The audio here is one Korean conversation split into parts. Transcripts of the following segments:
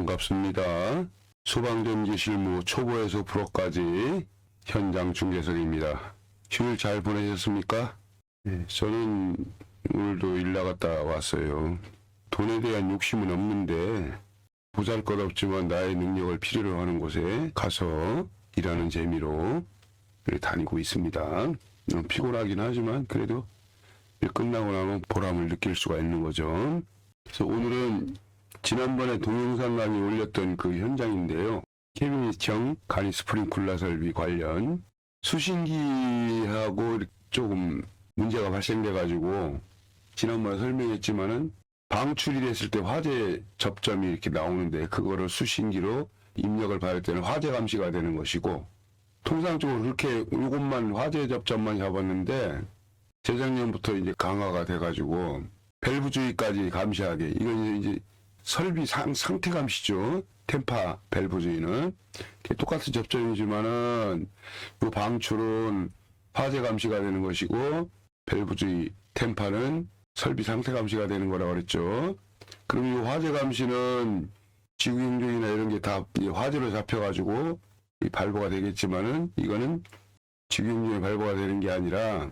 반갑습니다. 소방전기 실무 초보에서 프로까지 현장 중개설입니다. 휴일 잘 보내셨습니까? 네, 저는 오늘도 일 나갔다 왔어요. 돈에 대한 욕심은 없는데 보잘 것 없지만 나의 능력을 필요로 하는 곳에 가서 일하는 재미로 다니고 있습니다. 음, 피곤하긴 하지만 그래도 일 끝나고 나면 보람을 느낄 수가 있는 거죠. 그래서 오늘은 지난번에 동영상강이 올렸던 그 현장인데요. 케빈이청 간이 스프링클러 설비 관련 수신기하고 조금 문제가 발생돼 가지고 지난번에 설명했지만은 방출이 됐을 때 화재 접점이 이렇게 나오는데 그거를 수신기로 입력을 받을 때는 화재 감시가 되는 것이고 통상적으로 그렇게 이것만 화재 접점만 잡았는데 재작년부터 이제 강화가 돼가지고 밸브 주의까지 감시하게 이건 이제 설비 상, 상태 감시죠. 템파 밸브 주의는 똑같은 접점이지만은 이 방출은 화재 감시가 되는 것이고 밸브 주의 템파는 설비 상태 감시가 되는 거라고 그랬죠. 그럼 이 화재 감시는 지구 행정이나 이런 게 다 화재로 잡혀가지고 이 발보가 되겠지만은 이거는 지구 행정이 발보가 되는 게 아니라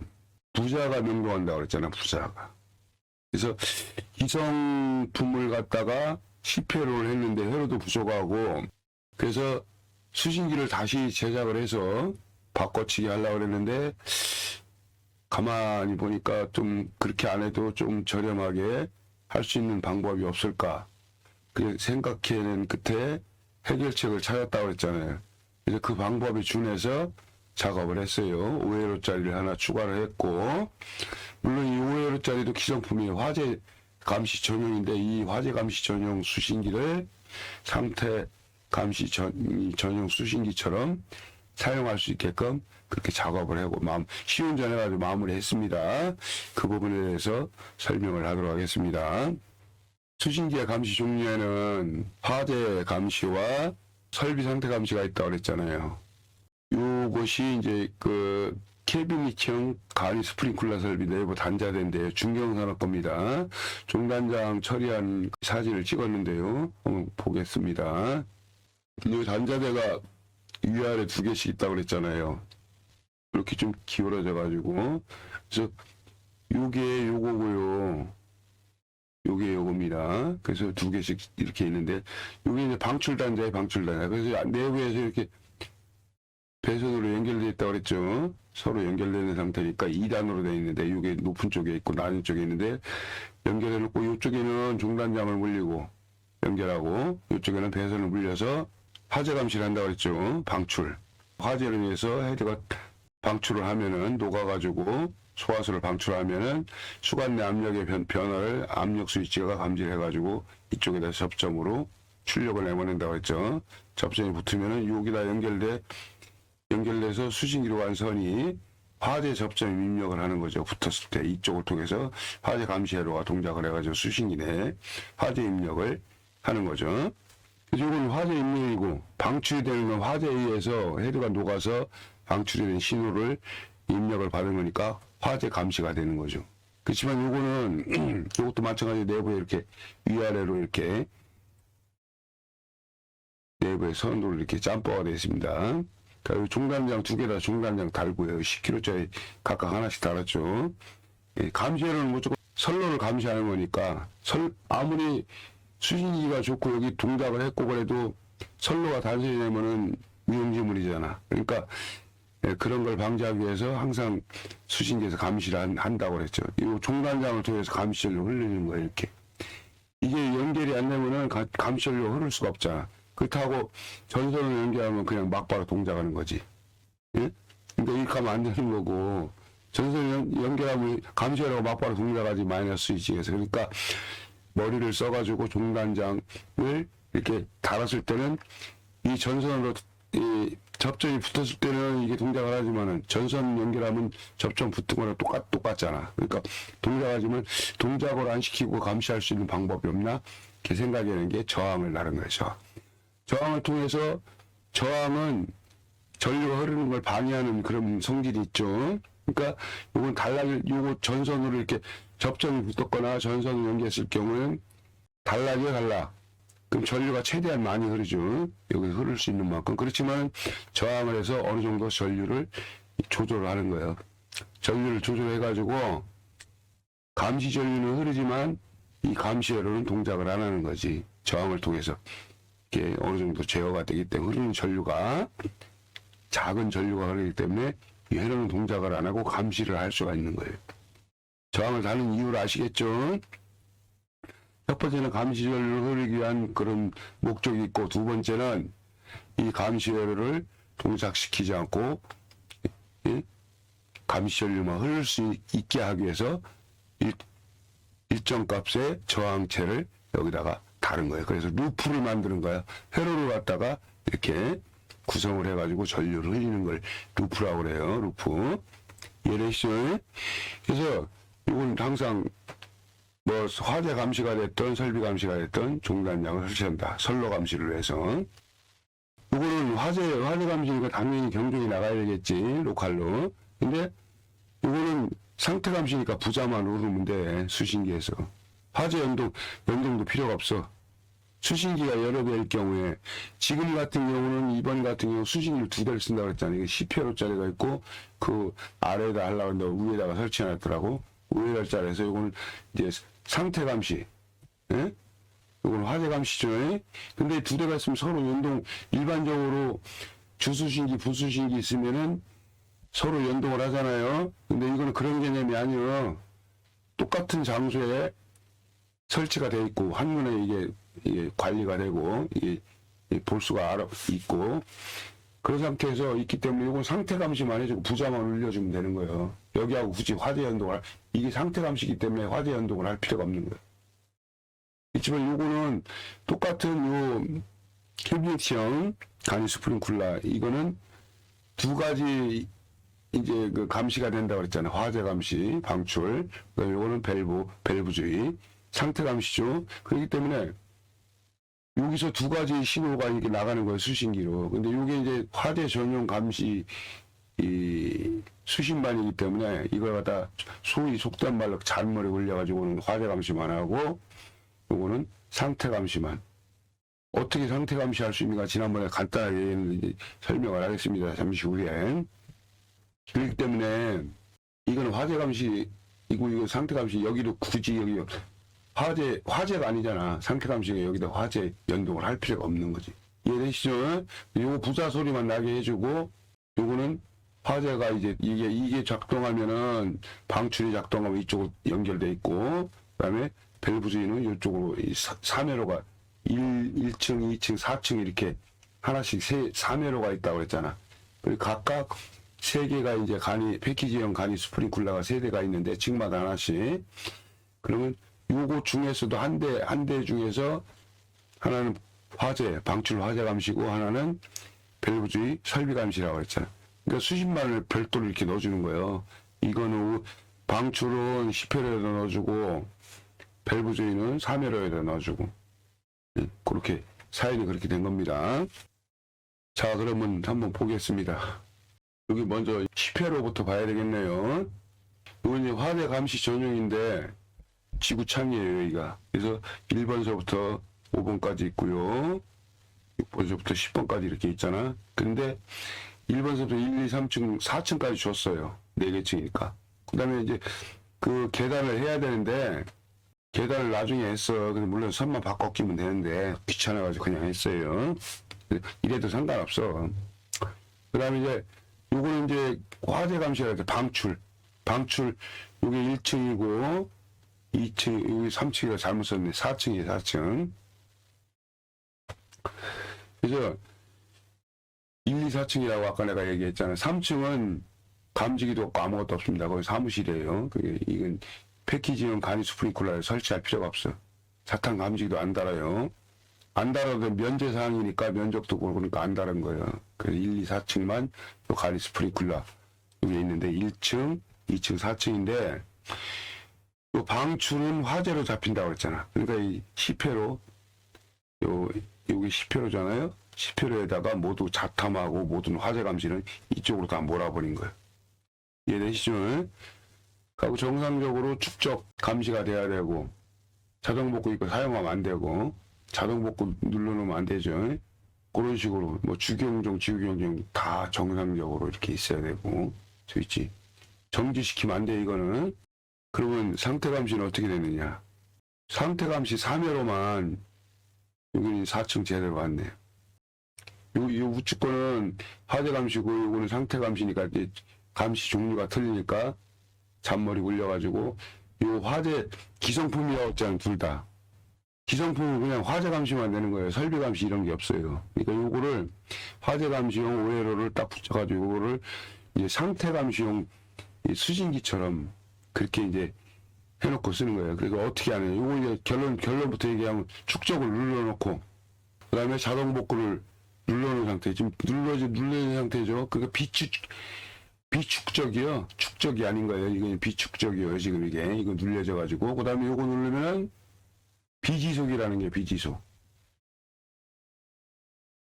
부자가 명령한다고 그랬잖아 부자가. 그래서 기성품을 갖다가 10회로를 했는데 회로도 부족하고 그래서 수신기를 다시 제작을 해서 바꿔치기 하려고 그랬는데 가만히 보니까 좀 그렇게 안 해도 좀 저렴하게 할 수 있는 방법이 없을까 그 생각해낸 끝에 해결책을 찾았다고 그랬잖아요. 그래서 그 방법에 준해서 작업을 했어요. 5회로짜리를 하나 추가를 했고 물론 이 5회로짜리도 기성품이 화재 감시 전용인데 이 화재 감시 전용 수신기를 상태 감시 전, 이 전용 수신기처럼 사용할 수 있게끔 그렇게 작업을 하고 마음 시운 전해가지고 마무리했습니다. 그 부분에 대해서 설명을 하도록 하겠습니다. 수신기의 감시 종류에는 화재 감시와 설비 상태 감시가 있다고 그랬잖아요. 요것이 이제 그 케비니청 간이 스프링클러 설비 내부 단자대인데 중경산업 겁니다. 중단장 처리한 사진을 찍었는데요. 한번 보겠습니다. 이 단자대가 위아래 두 개씩 있다고 그랬잖아요. 이렇게 좀 기울어져 가지고 그래서 요게 요거고요. 요게 요겁니다. 그래서 두 개씩 이렇게 있는데 요게 이제 방출 단자에 방출 단자. 그래서 내부에서 이렇게 배선으로 연결되어 있다고 그랬죠. 서로 연결되는 상태니까 2단으로 되어 있는데 이게 높은 쪽에 있고 낮은 쪽에 있는데 연결해 놓고 이쪽에는 중단장을 물리고 연결하고 이쪽에는 배선을 물려서 화재 감시를 한다고 그랬죠. 방출. 화재를 인해서 헤드가 방출을 하면은 녹아가지고 소화수를 방출하면은 수관 내 압력의 변, 변화를 압력 스위치가 감지해가지고 이쪽에다 접점으로 출력을 내보낸다고 했죠. 접점이 붙으면은 여기다 연결돼 연결돼서 수신기로 간 선이 화재 접점 입력을 하는 거죠. 붙었을 때 이쪽을 통해서 화재 감시 회로가 동작을 해가지고 수신기 내에 화재 입력을 하는 거죠. 이건 화재 입력이고 방출이 되는 건 화재에 의해서 헤드가 녹아서 방출이 된 신호를 입력을 받은 거니까 화재 감시가 되는 거죠. 그렇지만 요거는 이것도 마찬가지 내부에 이렇게 위아래로 이렇게 내부에 선으로 이렇게 짬바가 되어 있습니다. 그리고 중단장 두 개 다 중단장 달고요. 10kg짜리 각각 하나씩 달았죠. 예, 감시회로는 무조건 선로를 감시하는 거니까 설 아무리 수신기가 좋고 여기 동작을 했고 그래도 선로가 단순히 되면은 위험지물이잖아. 그러니까 예, 그런 걸 방지하기 위해서 항상 수신기에서 감시를 한, 한다고 그랬죠. 이 종단장을 통해서 감시전로 흘리는 거예요, 이렇게. 이게 연결이 안 되면은 가- 감시전로 흐를 수가 없잖아. 그렇다고 전선을 연결하면 그냥 막바로 동작하는 거지. 예? 그러니까 이렇게 하면 안 되는 거고, 전선을 연- 연결하면 감시하라고 막바로 동작하지 마이너스 위치에서. 그러니까 머리를 써가지고 종단장을 이렇게 달았을 때는 이 전선으로 이 접점이 붙었을 때는 이게 동작을 하지만은 전선 연결하면 접점 붙은 거랑 똑같 똑같잖아. 그러니까 동작하지만 동작을 안 시키고 감시할 수 있는 방법이 없나? 이렇게 생각하는 게 저항을 나른 거죠. 저항을 통해서 저항은 전류가 흐르는 걸 방해하는 그런 성질이 있죠. 그러니까 요건 달라질 요거 전선으로 이렇게 접점이 붙었거나 전선을 연결했을 경우는 달라져 달라. 그럼 전류가 최대한 많이 흐르죠. 여기 흐를 수 있는 만큼. 그렇지만 저항을 해서 어느 정도 전류를 조절을 하는 거예요. 전류를 조절해가지고 감시 전류는 흐르지만 이 감시 회로는 동작을 안 하는 거지. 저항을 통해서. 이게 어느 정도 제어가 되기 때문에 흐르는 전류가 작은 전류가 흐르기 때문에 이 회로는 동작을 안 하고 감시를 할 수가 있는 거예요. 저항을 다는 이유를 아시겠죠? 첫 번째는 감시 전류를 흐르기 위한 그런 목적이 있고 두 번째는 이 감시 회로를 동작시키지 않고 예? 감시 전류만 흐를 수 있게 하기 위해서 일, 일정 값의 저항체를 여기다가 다른 거예요. 그래서 루프를 만드는 거야. 회로를 갖다가 이렇게 구성을 해가지고 전류를 흘리는 걸 루프라고 그래요. 루프. 이해되시죠? 그래서 이건 항상 뭐 화재 감시가 됐던 설비 감시가 됐던 종단량을 설치한다. 선로 감시를 위해서. 이거는 화재 화재 감시니까 당연히 경종이 나가야 되겠지 로컬로. 근데 이거는 상태 감시니까 부자만 오르면 돼 수신기에서. 화재 연동 연동도 필요가 없어. 수신기가 여러 개일 경우에 지금 같은 경우는 이번 같은 경우 수신기를 두 대를 쓴다고. 이게 10회로짜리가 있고 그 아래에다 하려고 했는데 위에다가 설치해놨더라고. 5회로짜리에서 이거는 이제 상태 감시. 예? 이건 화재 감시죠. 예? 근데 두 대가 있으면 서로 연동 일반적으로 주수신기, 부수신기 있으면은 서로 연동을 하잖아요. 근데 이거는 그런 개념이 아니에요. 똑같은 장소에 설치가 돼 있고 한눈에 이게 관리가 되고 볼 수가 알아 있고 그런 상태에서 있기 때문에 이건 상태 감시만 해주고 부자만 올려주면 되는 거예요. 여기하고 굳이 화재 연동을 할- 이게 상태 감시기 때문에 화재 연동을 할 필요가 없는 거예요. 있지만 요거는 똑같은 요 큐비티형 간이 스프링 쿨라 이거는 두 가지 이제 그 감시가 된다고 그랬잖아요. 화재 감시, 방출. 요거는 밸브, 밸브주의. 상태 감시죠. 그렇기 때문에 여기서 두 가지 신호가 이렇게 나가는 거예요. 수신기로. 근데 이게 이제 화재 전용 감시 이 수신반이기 때문에 이걸 갖다 소위 속된 말로 잔머리 올려가지고는 화재 감시만 하고 요거는 상태 감시만. 어떻게 상태 감시할 수 있는가 지난번에 간단하게 설명을 하겠습니다. 잠시 후에. 그렇기 때문에 이거는 화재 감시 이거 이거 상태 감시 여기도 굳이 여기 화재 화재가 아니잖아. 감시가 여기다 화재 연동을 할 필요가 없는 거지. 이해되시죠? 요거 부자 소리만 나게 해주고 요거는 화재가 이제 이게 이게 작동하면은 방출이 작동하면 이쪽으로 연결돼 있고 그 다음에 밸브 주인은 이쪽으로 이 사- 3회로가 1, 1층, 2층, 4층 이렇게 하나씩 세 3회로가 있다고 그랬잖아. 그리고 각각 세 개가 이제 간이 패키지형 간이 스프링 쿨러가 세 대가 있는데 층마다 하나씩. 그러면 요거 중에서도 한 대 한 대 중에서 하나는 화재 방출 화재 감시고 하나는 밸브주의 설비 감시라고 그랬잖아. 그러니까 수십만을 별도로 이렇게 넣어주는 거예요. 이거는 방출은 10회로에다 넣어주고 밸브주의는 3회로에다 넣어주고 예, 그렇게 사연이 그렇게 된 겁니다. 자 그러면 한번 보겠습니다. 여기 먼저 10회로부터 봐야 되겠네요. 이건 이제 화재 감시 전용인데 지구창이에요 여기가. 그래서 1번서부터 5번까지 있고요. 6번서부터 10번까지 이렇게 있잖아. 근데 1번서부터 1, 2, 3층, 4층까지 줬어요. 4개 층이니까. 그 다음에 이제 그 계단을 해야 되는데 계단을 나중에 했어. 근데 물론 선만 바꿔 끼면 되는데 귀찮아가지고 그냥 했어요. 이래도 상관없어. 그 다음에 이제 요거는 이제 화재 감시라 돼 방출. 방출 요게 1층이고 2층 여기 3층이라 잘못 썼네. 4층이에요 4층. 그래서 1, 2, 4층이라고 아까 내가 얘기했잖아요. 3층은 감지기도 없고 아무것도 없습니다. 거기 사무실이에요. 그게 이건 패키지용 간이 스프링클러에 설치할 필요가 없어. 사탕 감지기도 안 달아요. 안 달아도 면제 사항이니까 면적도 그러니까 안 달은 거예요. 그래서 1, 2, 4층만 요 간이 스프링클러 여기 있는데 1층, 2층, 4층인데 요 방출은 화재로 잡힌다고 그랬잖아. 그러니까 이 10회로 요 여기 10회로잖아요. 10회로에다가 모두 자탐하고 모든 화재 감시는 이쪽으로 다 몰아버린 거예요. 이해되시죠? 그리고 정상적으로 축적 감시가 돼야 되고 자동 복구 있고 사용하면 안 되고 자동 복구 눌러놓으면 안 되죠. 그런 식으로 뭐 주경종, 지우경종 다 정상적으로 이렇게 있어야 되고 스위치 정지시키면 안 돼 이거는. 그러면 상태 감시는 어떻게 되느냐? 상태 감시 3회로만 여기는 4층 제대로 왔네. 요, 요 우측 거는 화재 감시고 요거는 상태 감시니까 이제 감시 종류가 틀리니까 잔머리 굴려가지고 요 화재 기성품이었잖아 둘 다. 기성품은 그냥 화재 감시만 되는 거예요. 설비 감시 이런 게 없어요. 그러니까 요거를 화재 감시용 오해로를 딱 붙여가지고 요거를 이제 상태 감시용 이 수신기처럼 그렇게 이제 해놓고 쓰는 거예요. 그러니까 어떻게 하느냐. 요거 이제 결론, 결론부터 얘기하면 축적을 눌러놓고, 그 다음에 자동 복구를 눌러놓은 상태. 지금 눌러지, 눌러진 상태죠. 그러니까 비축, 비축적이요. 축적이 아닌 거예요. 이건 비축적이에요. 지금 이게. 이거 눌려져가지고. 그 다음에 요거 누르면은 비지속이라는 게 비지속.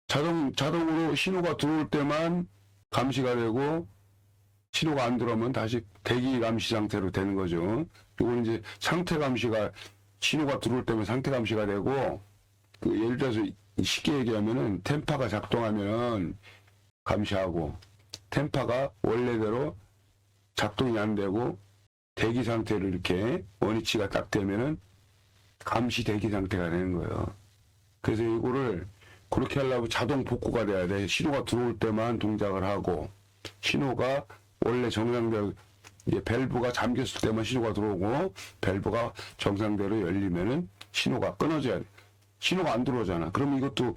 자동, 자동으로 신호가 들어올 때만 감시가 되고, 신호가 안 들어오면 다시 대기 감시 상태로 되는 거죠. 이거는 이제 상태 감시가 신호가 들어올 때면 상태 감시가 되고 그 예를 들어서 쉽게 얘기하면은 템파가 작동하면 감시하고 템파가 원래대로 작동이 안 되고 대기 상태로 이렇게 원위치가 딱 되면은 감시 대기 상태가 되는 거예요. 그래서 이거를 그렇게 하려면 자동 복구가 돼야 돼. 신호가 들어올 때만 동작을 하고 신호가 원래 정상대로 이제 밸브가 잠겼을 때만 신호가 들어오고 밸브가 정상대로 열리면은 신호가 끊어져야 돼. 신호가 안 들어오잖아. 그러면 이것도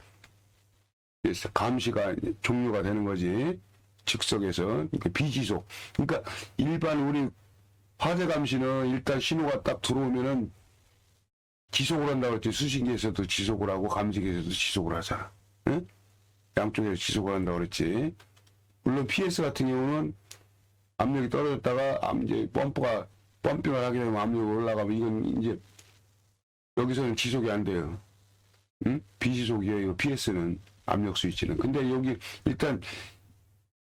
감시가 종료가 되는 거지. 즉석에서 그러니까 비지속. 그러니까 일반 우리 화재 감시는 일단 신호가 딱 들어오면은 지속을 한다고 했지. 수신기에서도 지속을 하고 감지기에서도 지속을 하잖아. 응? 양쪽에서 지속을 한다고 그랬지. 물론 PS 같은 경우는 압력이 떨어졌다가 암- 이제 펌프가 펌핑을 하게 되면 압력이 올라가면 이건 이제 여기서는 지속이 안 돼요. 응? 비지속이에요. PS는 압력 스위치는. 근데 여기 일단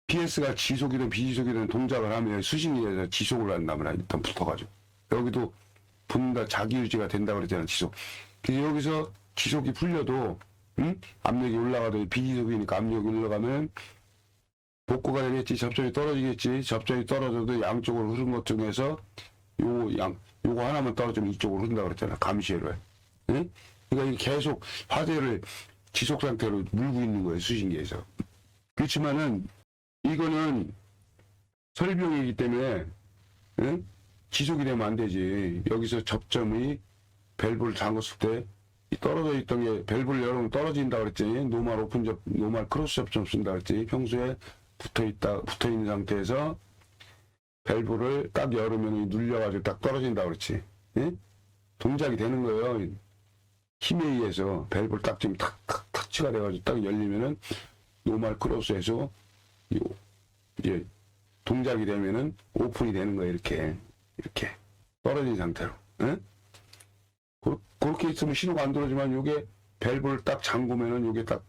PS가 지속이든 비지속이든 동작을 하면 수신기에서 지속을 한다면 일단 붙어가지고 여기도 붙는다 자기 유지가 된다고 그랬잖아 지속. 근데 여기서 지속이 풀려도 응? 압력이 올라가도 비지속이니까 압력이 올라가면 복구가 되겠지 접점이 떨어지겠지 접점이 떨어져도 양쪽으로 흐른 것 중에서 요 양 요거 하나만 떨어지면 이쪽으로 흐른다 그랬잖아 감시를. 응? 그러니까 계속 화재를 지속 상태로 물고 있는 거예요 수신기에서. 그렇지만은 이거는 설비용이기 때문에 응? 지속이 되면 안 되지. 여기서 접점이 밸브를 잠궜을 때이 떨어져 있던 게 밸브를 열으면 떨어진다 그랬지. 노멀 오픈 접 노멀 크로스 접점 쓴다 그랬지. 평소에 붙어 있다 붙어 있는 상태에서 밸브를 딱 열으면 눌려가지고 딱 떨어진다 그렇지 예? 동작이 되는 거예요 힘에 의해서 밸브를 딱 지금 탁탁 터치가 돼가지고 딱 열리면은 노멀 크로스에서 요 이제 동작이 되면은 오픈이 되는 거예요 이렇게 이렇게 떨어진 상태로 예? 그- 그렇게 있으면 신호가 안 들어오지만 요게 밸브를 딱 잠그면은 요게 딱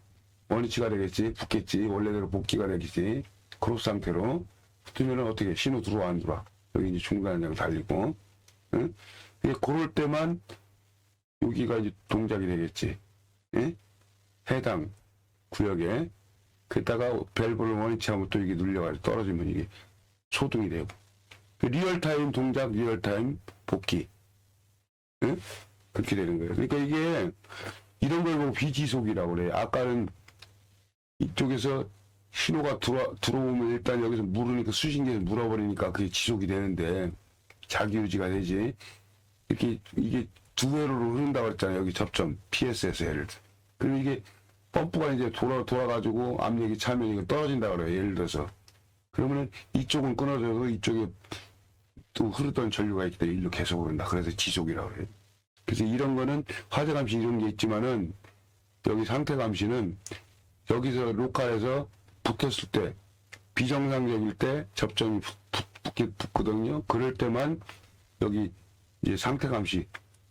원위치가 되겠지 붙겠지 원래대로 복귀가 되겠지. 크로스 상태로 붙으면은 어떻게 신호 들어와 안 들어와? 여기 이제 중간에 달리고 응? 이게 그럴 때만 여기가 이제 동작이 되겠지. 예? 해당 구역에 그다가 밸브를 원위치하면 또 이게 눌려가지고 떨어지면 이게 소등이 되고. 그 리얼타임 동작 리얼타임 복귀. 응? 그렇게 되는 거예요. 그러니까 이게 이런 걸 보고 비지속이라고 그래 아까는 이쪽에서 신호가 들어, 들어오면 일단 여기서 물으니까 수신기에서 물어버리니까 그게 지속이 되는데 자기 유지가 되지. 이렇게 이게 두 회로로 흐른다고 그랬잖아요. 여기 접점 PS에서 예를. 들어 그리고 이게 펌프가 이제 돌아 돌아가지고 압력이 차면 이거 떨어진다 그래요. 예를 들어서. 그러면은 이쪽은 끊어져도 이쪽에 또 흐르던 전류가 있기 때문에 일로 계속 흐른다. 그래서 지속이라고 그래요. 그래서 이런 거는 화재 감시 이런 게 있지만은 여기 상태 감시는 여기서 로컬에서 붙었을 때 비정상적일 때 접점이 붙, 붙, 붙게 붙거든요. 그럴 때만 여기 이제 상태 감시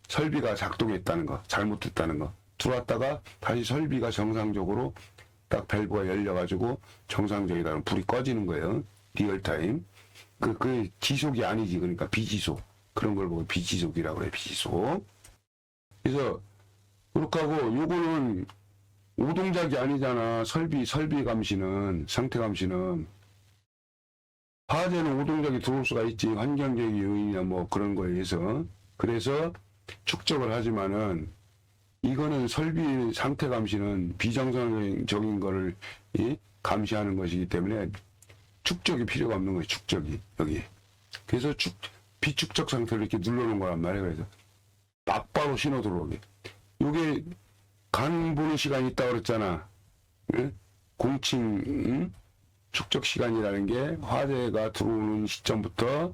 설비가 작동했다는 거, 잘못됐다는 거 들어왔다가 다시 설비가 정상적으로 딱 밸브가 열려가지고 정상적이다는 불이 꺼지는 거예요. 리얼타임. 그, 그 지속이 아니지. 그러니까 비지속. 그런 걸 보고 비지속이라고 그래, 비지속. 그래서 그렇게 하고 요거는 오동작이 아니잖아. 설비, 설비 감시는, 상태 감시는. 화재는 오동작이 들어올 수가 있지. 환경적인 요인이나 뭐 그런 거에 의해서. 그래서 축적을 하지만은 이거는 설비 상태 감시는 비정상적인 거를 이, 감시하는 것이기 때문에 축적이 필요가 없는 거예요. 축적이 여기. 그래서 축 비축적 상태로 이렇게 눌러놓은 거란 말이에요. 그래서 막바로 신호 들어오게. 요게 간 보는 시간이 있다고 그랬잖아. 예? 공칭 음? 축적 시간이라는 게 화재가 들어오는 시점부터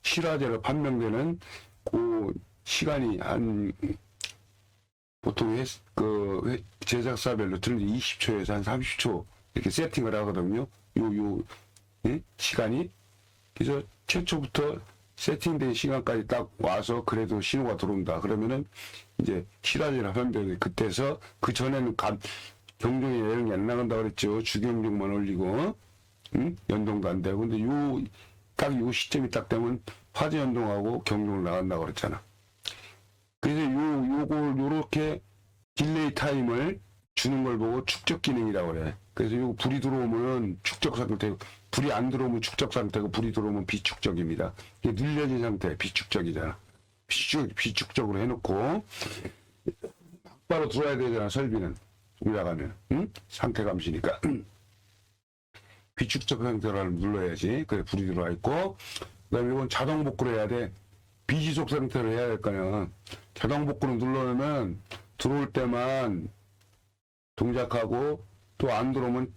실화재로 판명되는 그 시간이 한 보통 회, 그 회- 제작사별로 틀린 20초에서 한 30초 이렇게 세팅을 하거든요. 요, 요, 예? 시간이. 그래서 최초부터 세팅된 시간까지 딱 와서 그래도 신호가 들어온다. 그러면은 이제 실화제라 판별이 그때서 그 전에는 감, 경종이 게안 나간다 그랬죠. 주경종만 올리고, 응? 연동도 안 되고. 근데 요, 딱 요 시점이 딱 되면 화재 연동하고 경종을 나간다고 그랬잖아. 그래서 요, 요걸 요렇게 딜레이 타임을 주는 걸 보고 축적 기능이라고 그래. 그래서 요 불이 들어오면은 축적 상태, 불이 안 들어오면 축적 상태고 불이 들어오면 비축적입니다. 이게 눌려진 상태, 비축적이잖아. 비축, 비축적으로 해놓고 바로 들어와야 되잖아, 설비는. 올라가면. 응? 상태 감시니까. 비축적 상태로 눌러야지. 그래, 불이 들어와 있고. 그 다음에 이건 자동 복구를 해야 돼. 비지속 상태로 해야 될 거냐. 자동 복구를 눌러놓으면 들어올 때만 동작하고 또 안 들어오면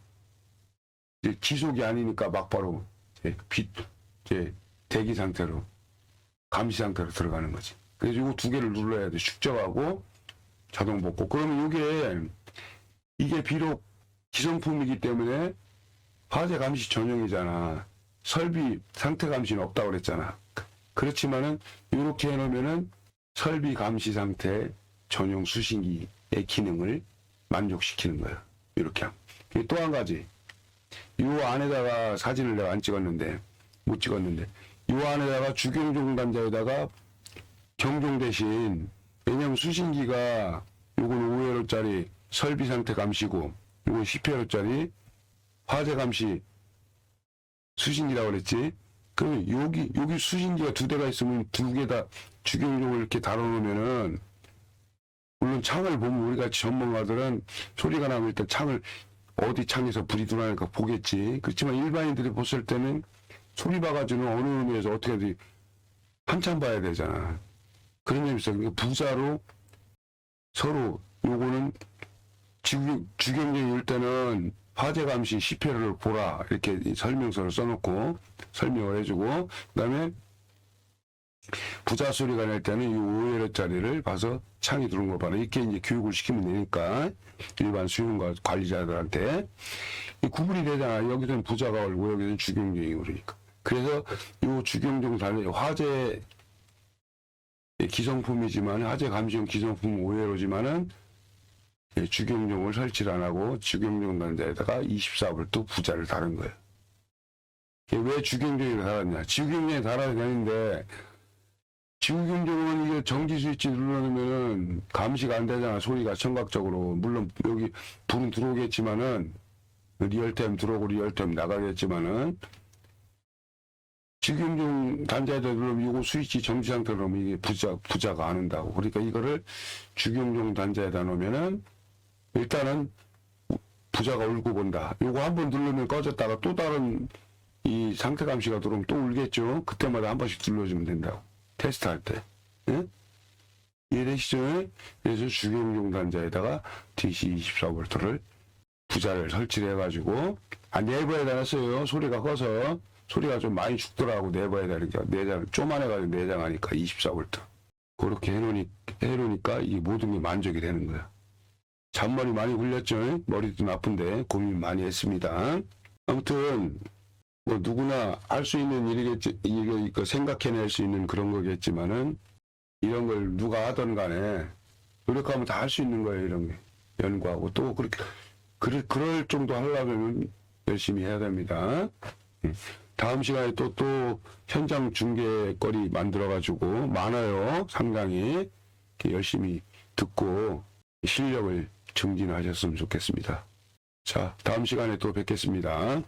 지속이 아니니까 막바로 빛, 대기 상태로 감시 상태로 들어가는 거지. 그래서 이거 두 개를 눌러야 돼. 축적하고 자동 복구. 그러면 이게 이게 비록 기성품이기 때문에 화재 감시 전용이잖아. 설비 상태 감시는 없다고 그랬잖아. 그렇지만은 이렇게 해놓으면은 설비 감시 상태 전용 수신기의 기능을 만족시키는 거예요. 이렇게. 또 한 가지. 요 안에다가 사진을 내가 안 찍었는데 못 찍었는데 요 안에다가 주경종 단자에다가 경종 대신 왜냐면 수신기가 요건 5회로짜리 설비 상태 감시고 요건 10회로짜리 화재 감시 수신기라고 그랬지. 그러면 여기 여기 수신기가 두 대가 있으면 두 개 다 주경종을 이렇게 달아놓으면은 물론 창을 보면 우리 같이 전문가들은 소리가 나면 일단 창을 어디 창에서 불이 들어가니까 보겠지. 그렇지만 일반인들이 봤을 때는 소리 봐가지고는 어느 의미에서 어떻게 해야 한참 봐야 되잖아. 그런 점에서 그러니까 부사로 서로 요거는 주경, 주경쟁일 때는 화재 감시 10회를 보라 이렇게 설명서를 써놓고 설명을 해주고 그다음에 부자 소리가 날 때는 이 5회로짜리를 봐서 창이 들어온 거 봐라 이렇게 이제 교육을 시키면 되니까 일반 수용과 관리자들한테 이 구분이 되잖아 여기서는 부자가 올고 여기서는 주경쟁이 오르니까 그래서 이 주경종 단위 화재 기성품이지만 화재 감시용 기성품 5회로지만은 예, 주경종을 설치를 안 하고 주경종 단자에다가 24불 또 부자를 다른 거예요. 왜 주경종이 달았냐? 주경종이 달아야 되는데 주경종은 이게 전기 스위치 눌러놓으면은 감시가 안 되잖아. 소리가 청각적으로. 물론 여기 불은 들어오겠지만은 리얼타임 들어오고 리얼타임 나가겠지만은 주경종 단자에다 누르면 이거 스위치 정지 상태로 놓으면 이게 부자, 부자가 안 온다고. 그러니까 이거를 주경종 단자에다 놓으면은 일단은 부자가 울고 본다. 요거 한 번 누르면 꺼졌다가 또 다른 이 상태 감시가 들어오면 또 울겠죠. 그때마다 한 번씩 눌러주면 된다고. 테스트 할 때. 예? 이해되시죠? 그래서 주경종 단자에다가 DC24V를 부자를 설치를 해가지고, 아, 네버에다 놨어요. 소리가 커서. 소리가 좀 많이 죽더라고, 네버에다 이렇게. 내장, 쪼만해가지고 내장하니까 24V. 그렇게 해놓으니, 해놓으니까 이 모든 게 만족이 되는 거야. 잔머리 많이 굴렸죠? 머리도 나쁜데 고민 많이 했습니다. 아무튼 뭐 누구나 할 수 있는 일이겠지, 그 생각해낼 수 있는 그런 거겠지만은 이런 걸 누가 하던 간에 노력하면 다 할 수 있는 거예요, 이런 게. 연구하고 또 그렇게, 그럴, 그럴 정도 하려면 열심히 해야 됩니다. 음. 다음 시간에 또, 또 현장 중계거리 만들어가지고 많아요, 상당히. 열심히 듣고 실력을 증진하셨으면 좋겠습니다. 자, 다음 시간에 또 뵙겠습니다.